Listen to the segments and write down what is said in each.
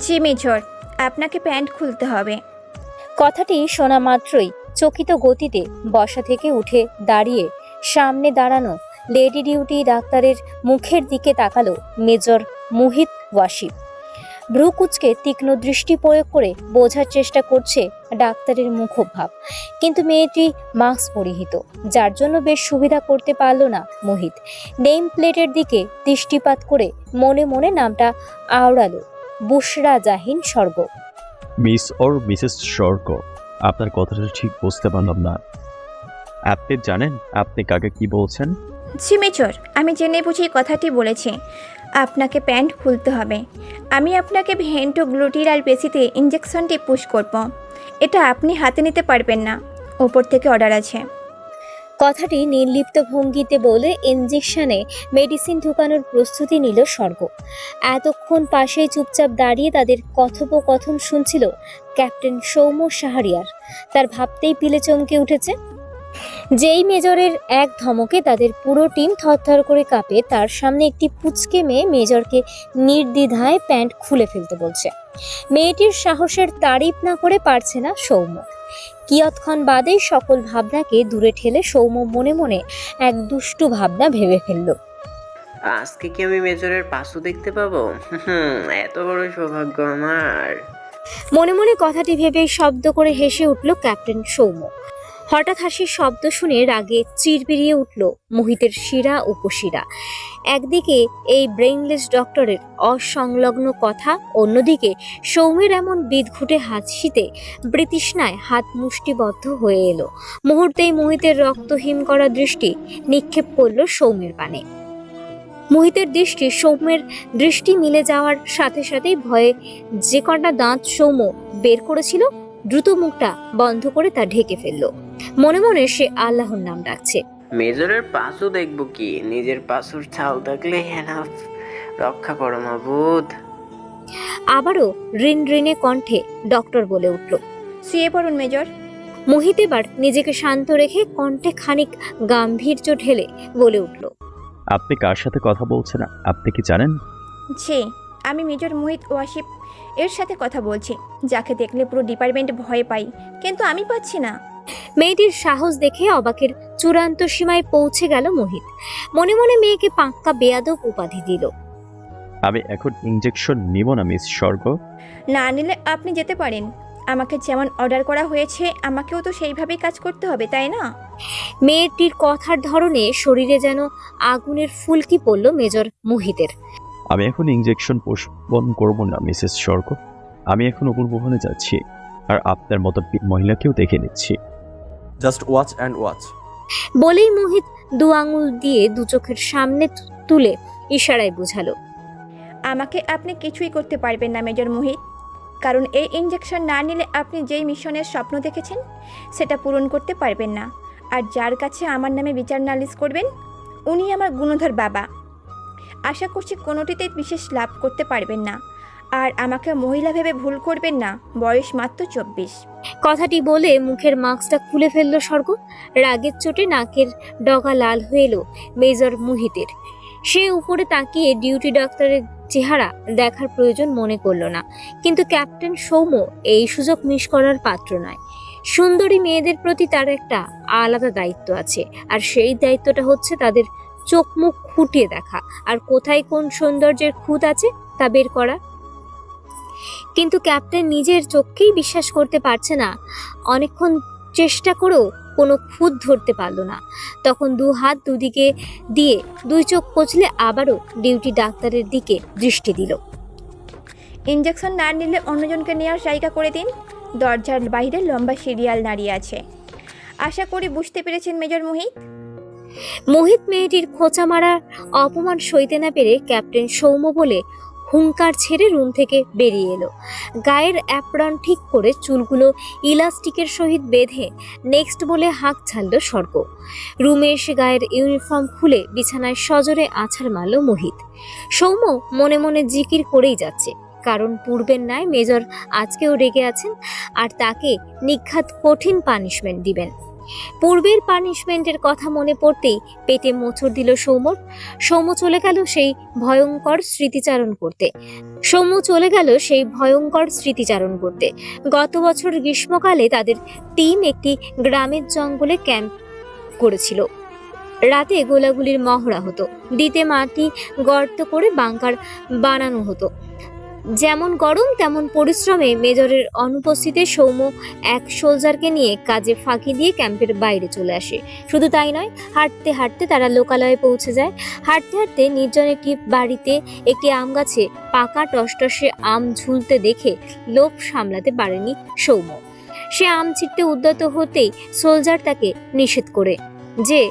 জি, major. আপনাকে pant খুলতে হবে। কথাটি শোনা মাত্রই চকিত গতিতে বসা থেকে উঠে দাঁড়িয়ে সামনে দাঁড়ানো লেডি ডিউটি ডাক্তারের মুখের দিকে তাকালো মেজর মুহিত ওয়াসিফ। ভ্রু কুচকে তীক্ষ্ণ দৃষ্টি প্রয়োগ করে বোঝার চেষ্টা করছে ডাক্তারের মুখভাব। কিন্তু মেয়েটি মাস্ক পরিহিত, যার জন্য বেশ সুবিধা করতে পারল না মোহিত। নেম প্লেটের দিকে দৃষ্টিপাত করে মনে মনে নামটা আওড়ালো। বুশরা জাহিন স্বর্গ। মিস ওর মিসেস স্বর্গ। আপনার কথাটা ঠিক বুঝতে পারলাম না। আপনি জানেন আপনি কাকে কি বলছেন? জি মেজর আমি জেনে বুঝি কথাটি বলেছি। আপনাকে প্যান্ট খুলতে হবে। আমি আপনাকে ভেন্টো গ্লুটিরাল পেশিতে ইঞ্জেকশনটি পুশ করব। এটা আপনি হাতে নিতে পারবেন না। ওপর থেকে অর্ডার আছে। কথাটি নির্লিপ্ত ভঙ্গিতে বলে ইঞ্জেকশনে মেডিসিন ঢুকানোর প্রস্তুতি নিল স্বর্গ। এতক্ষণ পাশেই চুপচাপ দাঁড়িয়ে তাদের কথোপকথন শুনছিল ক্যাপ্টেন সৌম্য সাহারিয়ার তার ভাবতেই পিলে চমকে উঠেছে যেই মেজরের এক ধমকে তাদের পুরো টিম থরথর করে কাঁপে তার সামনে একটি পুচকে মেয়ে মেজরকে নির্দ্বিধায় প্যান্ট খুলে ফেলতে বলছে। মেয়েটির সাহসের তারিফ না করে পারছে না সৌম্য। কিয়ৎক্ষণ বাদেই সকল ভাবনাকে দূরে ঠেলে সৌম্য মনে মনে এক দুষ্টু ভাবনা ভেবে ফেলল। আজকে কি আমি মেজরের পাশও দেখতে পাবো? এত বড় সৌভাগ্য আমার। মনে মনে কথাটি ভেবে শব্দ করে হেসে উঠল ক্যাপ্টেন সৌম্য। হঠাৎ হাসির শব্দ শুনে রাগে চির বেরিয়ে উঠল মোহিতের শিরা উপশিরা। একদিকে এই ব্রেইনলেস ডক্টরের অসংলগ্ন কথা, অন্যদিকে সৌম্যের এমন বিদঘুটে হাসিতে বৃতৃষ্ণায় হাত মুষ্টিবদ্ধ হয়ে এলো। মুহূর্তেই মোহিতের রক্ত হিম করা দৃষ্টি নিক্ষেপ করল সৌম্যের পানে। মোহিতের দৃষ্টি সৌম্যের দৃষ্টি মিলে যাওয়ার সাথে সাথেই ভয়ে যে কটা দাঁত সৌম্য বের করেছিল, দ্রুত মুখটা বন্ধ করে তা ঢেকে ফেলল। মনে মনে সে আল্লাহর নাম ডাকছে। মেজরের পাশও দেখব কি? নিজের পাশুর ছাল থাকলে এনাফ রক্ষা করো মাবুদ। আবারও রিন রিনে কণ্ঠে ডক্টর বলে উঠল শুয়ে পড়ুন মেজর। মোহিত এবার নিজেকে শান্ত রেখে কণ্ঠে খানিক গাম্ভীর্য ঢেলে বলে উঠল আপনি কার সাথে কথা বলছেন? আপনি কি জানেন? জি আমি মেজর মোহিত ওয়াসিফ এর সাথে কথা বলছি যাকে দেখলে পুরো ডিপার্টমেন্ট ভয় পাই কিন্তু আমি পাচ্ছি না। মেয়েটির সাহস দেখে অবাকের চূড়ান্ত সীমায় পৌঁছে গেল মোহিত। মনে মনে মেয়েকে পাক্কা বেয়াদব উপাধি দিল। আমি এখন ইঞ্জেকশন নিব না মিস স্বর্গ। না নিলে আপনি যেতে পারেন। আমাকে যেমন অর্ডার করা হয়েছে আমাকেও তো সেইভাবেই কাজ করতে হবে তাই না? মেয়েটির কথার ধরনে শরীরে যেন আগুনের ফুলকি পড়ল মেজর মোহিতের। আমি এখন ইঞ্জেকশন পোষণ করব না মিসেস স্বর্গ। আমি এখন উপর ভবনে যাচ্ছি। আর আপনার মতো মহিলাকেও দেখে নিচ্ছি। জাস্ট ওয়াচ অ্যান্ড ওয়াচ বলেই মোহিত দু আঙুল দিয়ে দু চোখের সামনে তুলে ইশারায় বুঝালো। আমাকে আপনি কিছুই করতে পারবেন না মেজর মোহিত। কারণ এই ইঞ্জেকশন না নিলে আপনি যেই মিশনের স্বপ্ন দেখেছেন সেটা পূরণ করতে পারবেন না। আর যার কাছে আমার নামে বিচার নালিশ করবেন উনি আমার গুণধর বাবা। আশা করছি কোনোটিতেই বিশেষ লাভ করতে পারবেন না। আর আমাকে মহিলা ভেবে ভুল করবেন না। বয়স মাত্র চব্বিশ। কথাটি বলে মুখের মাস্কটা খুলে ফেলল স্বর্গ। রাগের চোটে নাকের ডগা লাল হয়ে এলো মেজর মুহিতের। সে উপরে তাকিয়ে ডিউটি ডাক্তারের চেহারা দেখার প্রয়োজন মনে করল না। কিন্তু ক্যাপ্টেন সৌম্য এই সুযোগ মিস করার পাত্র নয়। সুন্দরী মেয়েদের প্রতি তার একটা আলাদা দায়িত্ব আছে। আর সেই দায়িত্বটা হচ্ছে তাদের চোখ মুখ খুঁটিয়ে দেখা। আর কোথায় কোন সৌন্দর্যের খুঁত আছে তা বের করা। কিন্তু ক্যাপ্টেন নিজের চোখকেই বিশ্বাস করতে পারছে না। অনেকক্ষণ চেষ্টা করেও কোনো খুঁত ধরতে পারল না। তখন দু হাত দুদিকে দিয়ে দুই চোখ কচলে আবারও ডিউটি ডাক্তারের দিকে দৃষ্টি দিল। ইঞ্জেকশন না নিলে অন্যজনকে নেওয়ার জায়গা করে দিন। দরজার বাইরে লম্বা সিরিয়াল দাঁড়িয়ে আছে। আশা করি বুঝতে পেরেছেন মেজর মোহিত। মোহিত মেয়েটির খোঁচা মারা অপমান সইতে না পেরে ক্যাপ্টেন সৌম্য বলে হুঙ্কার ছেড়ে রুম থেকে বেরিয়ে এলো। গায়ের অ্যাপ্রন ঠিক করে চুলগুলো ইলাস্টিকের সহিত বেঁধে নেক্সট বলে হাঁক ছাড়ল স্বর্গ। রুমে এসে গায়ের ইউনিফর্ম খুলে বিছানায় সজোরে আছাড় মারল মোহিত। সৌম্য মনে মনে জিকির করেই যাচ্ছে, কারণ পূর্বের ন্যায় মেজর আজকেও রেগে আছেন আর তাকে নিঘাত কঠিন পানিশমেন্ট দিবেন। পূর্বের পানিশমেন্টের কথা মনে পড়তেই পেটে মোচড় দিল সৌম্যর সৌম্য চলে গেল সেই ভয়ঙ্কর স্মৃতিচারণ করতে। সৌম্য চলে গেল সেই ভয়ঙ্কর স্মৃতিচারণ করতে। গত বছর গ্রীষ্মকালে তাদের টিম একটি গ্রামের জঙ্গলে ক্যাম্প করেছিল। রাতে গোলাগুলির মহড়া হতো। দিতে মাটি গর্ত করে বাংকার বানানো হতো। যেমন গরম, তেমন পরিশ্রমে মেজরের অনুপস্থিতিতে সৌম্য এক সোলজারকে নিয়ে কাজে ফাঁকি দিয়ে ক্যাম্পের বাইরে চলে আসে। শুধু তাই নয়, হাঁটতে হাঁটতে তারা লোকালয়ে পৌঁছে যায়। হাঁটতে হাঁটতে নির্জন একটি বাড়িতে একটি আম গাছে পাকা টসটসে আম ঝুলতে দেখে লোভ সামলাতে পারেনি সৌম্য। সে আম ছিটতে উদ্যত হতেই সোলজার তাকে নিষেধ করে যে,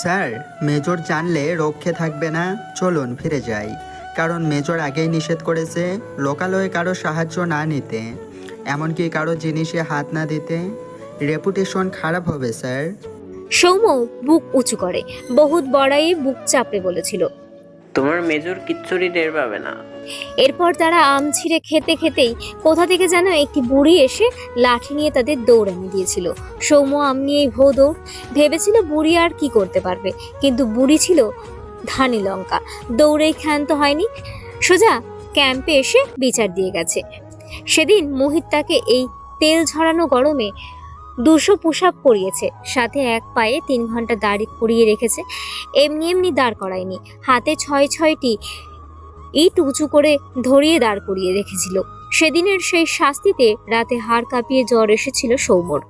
স্যার, মেজর জানলে রক্ষে থাকবে না, চলুন ফিরে যাই। কারণ মেজর আগেই নিষেধ করেছে লোকালয়ে কারও সাহায্য না নিতে। এমনকি কারও জিনিসে হাত না দিতে। রেপুটেশন খারাপ হবে স্যার। সৌম্য বুক উঁচু করে। বহুত বড়াই বুক চাপড়ে বলেছিল। তোমার মেজর কিচ্ছুরি টের পাবে না। এরপর তারা আম ছিঁড়ে খেতে খেতেই কোথা থেকে যেন একটি বুড়ি এসে লাঠি নিয়ে তাদের দৌড়ানি দিয়েছিল। সৌম্য আম নিয়েই ভো দৌড়। ভেবেছিল বুড়ি আর কি করতে পারবে। কিন্তু বুড়ি ছিল ধানি লঙ্কা। দৌড়েই ক্ষান্ত হয়নি। সোজা ক্যাম্পে এসে বিচার দিয়ে গেছে। সেদিন মোহিত তাকে এই তেল ঝরানো গরমে দুশো পুষাপ করিয়েছে সাথে এক পায়ে তিন ঘণ্টা দাড়ি করিয়ে রেখেছে। এমনি এমনি দাঁড় করায়নি। হাতে ছয় ছয়টি ইট উঁচু করে ধরিয়ে দাঁড় করিয়ে রেখেছিল। সেদিনের সেই শাস্তিতে রাতে হাড় কাঁপিয়ে জ্বর এসেছিল সৌম্যর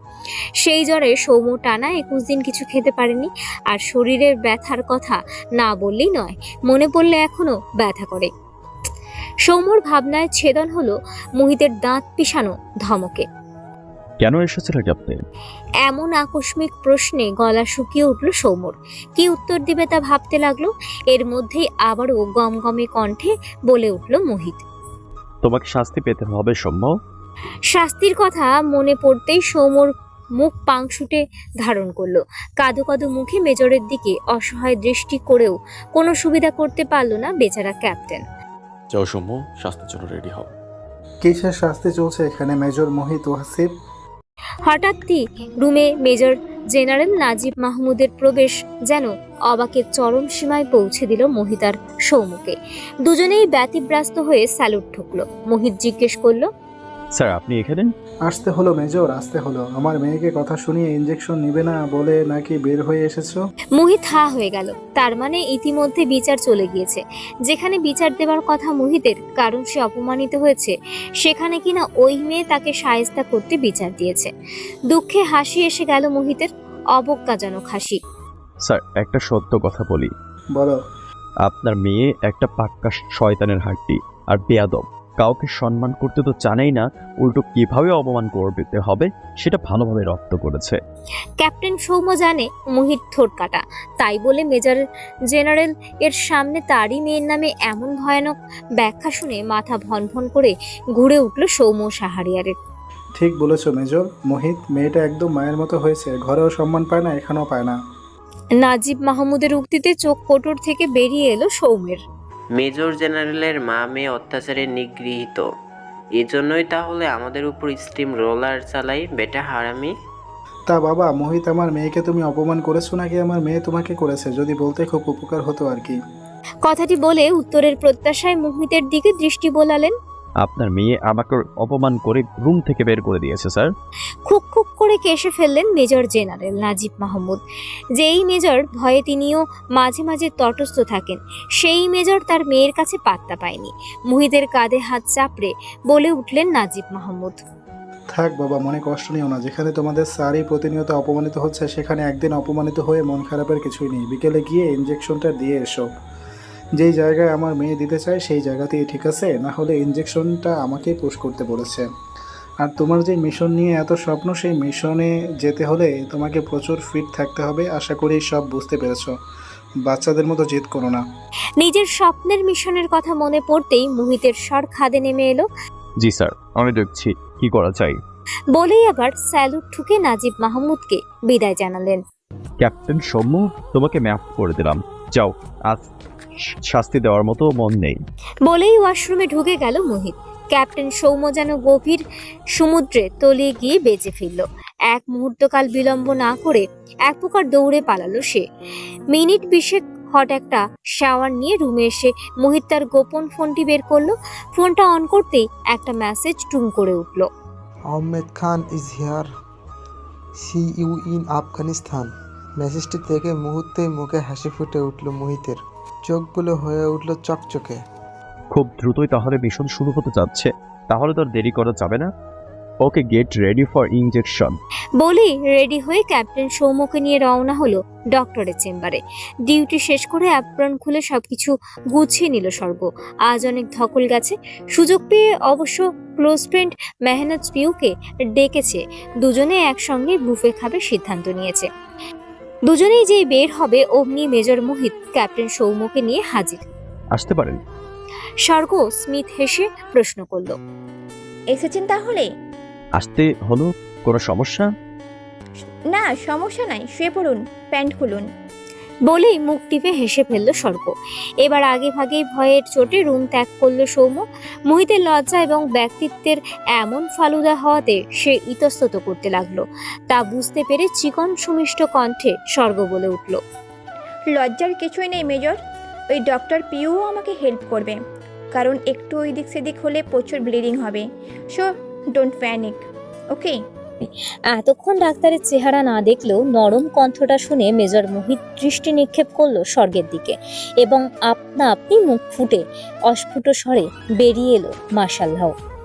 সেই জ্বরে সৌম্য টানা একুশ দিন কিছু খেতে পারেনি আর শরীরের ব্যথার কথা না বললেই নয় মনে পড়লে এখনও ব্যথা করে। সৌম্যর ভাবনায় ছেদন হলো মোহিতের দাঁত পিষানো ধমকে। কেন এসেছিলেন আপনি? এমন আকস্মিক প্রশ্নে গলা শুকিয়ে উঠল সৌম্যর কি উত্তর দিবে তা ভাবতে লাগল? এর মধ্যেই আবারও গমগমে কণ্ঠে বলে উঠল মোহিত। তোমাকে শাস্তি পেতে হবে সৌম্য। শাস্তির কথা মনে পড়তেই সৌম্যর মুখ পাংশুটে ধারণ করল। কাদো কাদো মুখে মেজরের দিকে অসহায় দৃষ্টি করেও কোনো সুবিধা করতে পারল না বেচারা ক্যাপ্টেন। যাও সৌম্য শাস্তির জন্য রেডি হও। কিসের শাস্তি চলছে এখানে মেজর মোহিত ওয়াসিফ? হঠাৎই রুমে মেজর জেনারেল নাজিব মাহমুদের প্রবেশ যেন অবাকের চরম সীমায় পৌঁছে দিল মোহিতার সৌমুকে। দুজনেই ব্যতিব্রাস্ত হয়ে স্যালুট ঠুকলো। মোহিত জিজ্ঞেস করল স্যার আপনি এখানে? আসতে হলো মেজর আসতে হলো। আমার মেয়েকে কথা শুনিয়ে ইঞ্জেকশন নিবে না বলে নাকি বের হয়ে এসেছ? মোহিত হা হয়ে গেল। তার মানে ইতিমধ্যে বিচার চলে গিয়েছে। যেখানে বিচার দেওয়ার কথা মোহিতের কারণ সে অপমানিত হয়েছে সেখানে কিনা ওই মেয়ে তাকে সায়স্তা করতে বিচার দিয়েছে। দুঃখে হাসি এসে গেল মোহিতের অবজ্ঞাজনক হাসি। স্যার একটা সত্য কথা বলি। বলো। আপনার মেয়ে একটা পাক্কা শয়তানের হাড্ডি আর বেয়াদব। কাউকে সম্মান করতে তো জানেই না উল্টো কীভাবে অপমান করতে হবে সেটা ভালোভাবে রপ্ত করেছে। ক্যাপ্টেন সৌম্য জানে মোহিত ঠোঁট কাটা। তাই বলে মেজর জেনারেল এর সামনে তারই মেয়ের নামে এমন ভয়ানক ব্যাখ্যা শুনে মাথা ভন ভন করে ঘুরে উঠল সৌম্য সাহারিয়ারের। ঠিক বলেছ মেজর। মোহিত মেয়েটা একদম মায়ের মতো হয়েছে। ঘরেও সম্মান পায় না এখানেও পায় না। নাজিব মাহমুদের উক্তিতে চোখ কোটর থেকে বেরিয়ে এলো সৌমের। মেজর জেনারেলের মা মেয়ে অত্যাচারে নিগৃহীত। এজন্যই তাহলে আমাদের উপর স্টিম রোলার চালাই বেটা হারামি। তা বাবা মোহিত আমার মেয়েকে তুমি অপমান করেছ নাকি আমার মেয়ে তোমাকে করেছে? যদি বলতে খুব উপকার হতো আর কি। কথাটি বলে উত্তরের প্রত্যাশায় মোহিতের দিকে দৃষ্টি বোলালেন আপনার মেয়ে আমাকে অপমান করে রুম থেকে বের করে দিয়েছে স্যার। খুক খুক করে কেসে ফেললেন মেজর জেনারেল নাজিব মাহমুদ। যেই মেজর ভয়ে তিনিও মাঝে মাঝে তটস্থ থাকেন সেই মেজর তার মেয়ের কাছে পাত্তা পায়নি। মুহিদের কাঁধে হাত চাপড়ে বলে উঠলেন নাজিব মাহমুদ। থাক বাবা মনে কষ্ট নিও না। যেখানে তোমাদের স্যারই প্রতিনিয়ত অপমানিত হচ্ছে সেখানে একদিন অপমানিত হয়ে মন খারাপের কিছুই নেই। বিকেলে গিয়ে ইঞ্জেকশনটা দিয়ে এসো। যেই জায়গায় আমার মেয়ে দিতে চায় সেই জায়গাতেই ঠিক আছে না হলে ইঞ্জেকশনটা আমাকেই পুশ করতে বলেছে। আর তোমার যে মিশন নিয়ে এত স্বপ্ন সেই মিশনে যেতে হলে তোমাকে প্রচুর ফিট থাকতে হবে আশা করি সব বুঝতে পেরেছ। বাচ্চাদের মতো জেদ করো না। নিজের স্বপ্নের মিশনের কথা মনে পড়তেই মুহিতের স্বর খাদে নেমে এলো। জি স্যার আমি দেখছি কি করা চাই বলেই আবার স্যালুট ঠুকে নাজিব মাহমুদকে বিদায় জানালেন। ক্যাপ্টেন সৌম্য তোমাকে ম্যাপ করে দিলাম। যাও আজ শাস্তি দেওয়ার মতো মন নেই। বলেই ওয়াশরুমে ঢুকে গেল মোহিত। ক্যাপ্টেন সৌম্য যেন গভীর সমুদ্রে তলিয়ে গিয়ে বেঁচে ফিরল। এক মুহূর্তকাল বিলম্ব না করে এক প্রকার দৌড়ে পালালো সে। মিনিট বিশেক হট একটা শাওয়ার নিয়ে রুমে এসে মোহিত তার গোপন ফোনটি বের করল। ফোনটা অন করতেই একটা মেসেজ টুম করে উঠল। Ahmed Khan is here see you in Afghanistan মেসেজটি থেকে মুহূর্তে মুখে হাসি ফুটে উঠল মোহিতের। চোখগুলো হয়ে উঠল চকচকে। খুব দ্রুতই তাহলে মিশন শুরু হতে যাচ্ছে। তাহলে তো আর দেরি করা যাবে না। Okay get ready for injection. বলেই রেডি হয়ে ক্যাপ্টেন সৌম্যকে নিয়ে রওনা হলো ডক্টরের চেম্বারে। ডিউটি শেষ করে অ্যাপ্রন খুলে সবকিছু গুছিয়ে নিল স্বর্গ। আজ অনেক ধকল গেছে। সুযোগ পেয়ে অবশ্য ক্লোজ ফ্রেন্ড মেহনাজ পিউকে ডেকেছে। দুজনে একসঙ্গে বুফে খাবে সিদ্ধান্ত নিয়েছে। দুজনেই যেই বের হবে অমনি মেজর মোহিত ক্যাপ্টেন সৌম্যকে নিয়ে হাজির। আসতে পারেন। স্বর্গ স্মিথ হেসে প্রশ্ন করল এসেছেন তাহলে? আসতে হলো কোনো সমস্যা? না সমস্যা নাই শুয়ে পড়ুন প্যান্ট খুলুন। বলেই মুখ টিপে হেসে ফেলল স্বর্গ। এবার আগে ভাগেই ভয়ের চোটে রুম ত্যাগ করল সৌম্য। মোহিতের লজ্জা এবং ব্যক্তিত্বের এমন ফালুদা হওয়াতে সে ইতস্তত করতে লাগল। তা বুঝতে পেরে চিকন সুমিষ্ট কণ্ঠে স্বর্গ বলে উঠল, লজ্জার কিছুই নেই, মেজর। ওই ডক্টর পিউও আমাকে হেল্প করবে। কারণ একটু ওই দিক সেদিক হলে প্রচুর ব্লিডিং হবে। So, don't panic, okay? এতক্ষণ ডাক্তারের চেহারা না দেখলেও নরম কণ্ঠটা শুনে মেজর মোহিত দৃষ্টি নিক্ষেপ করল স্বর্গের দিকে এবং আপনা আপনি মুখ ফুটে অস্ফুট স্বরে বেরিয়ে এলো মার্শাল্লাহ